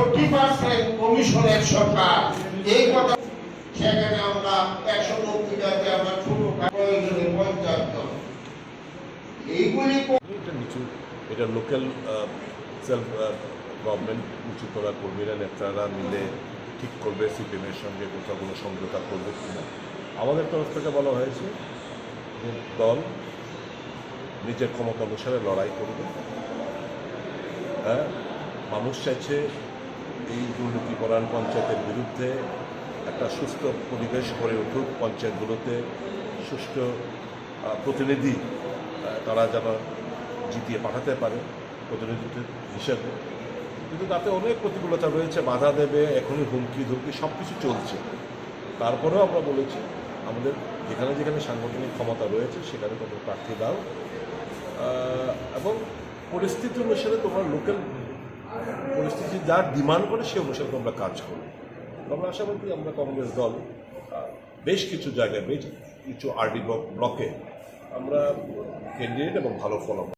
Forty percent কমিশনের সরকার। এই কথা সেখানে আমরা একশো পত্রিকাতে আমরা ছোট প্রয়োজনে পঞ্চায়েত এইগুলি এটা লোকাল সেলফ গভর্নমেন্ট নিচু করা কর্মীরা, নেতারা মিলে ঠিক করবে, সিপিএমের সঙ্গে কোথাও কোনো সমঝোতা করবে কিনা। আমাদের তরফ থেকে বলা হয়েছে যে দল নিজের ক্ষমতা অনুসারে লড়াই করবে। হ্যাঁ মানুষ চাইছে এই দুর্নীতিপরায়ণ পঞ্চায়েতের বিরুদ্ধে একটা সুস্থ পরিবেশ গড়ে উঠুক পঞ্চায়েতগুলোতে সুষ্ঠু প্রতিনিধি তারা যেন জিতিয়ে পাঠাতে পারে প্রতিনিধিত্ব হিসেবে। কিন্তু তাতে অনেক প্রতিকূলতা রয়েছে, বাধা দেবে, এখনই হুমকি, ধুমকি সব কিছু চলছে। তারপরেও আমরা বলেছি, আমাদের যেখানে যেখানে সাংগঠনিক ক্ষমতা রয়েছে, সেখানে তোমরা প্রার্থী দাও। এবং পরিস্থিতি অনুসারে তোমরা লোকাল পরিস্থিতি যার ডিমান্ড করে সে অনুসারে আমরা কাজ করি। আমরা আশা করি আমরা কংগ্রেস দল বেশ কিছু জায়গায়, বেশ কিছু আরডি ব্লকে আমরা ক্যান্ডিডেট এবং ভালো ফলাফল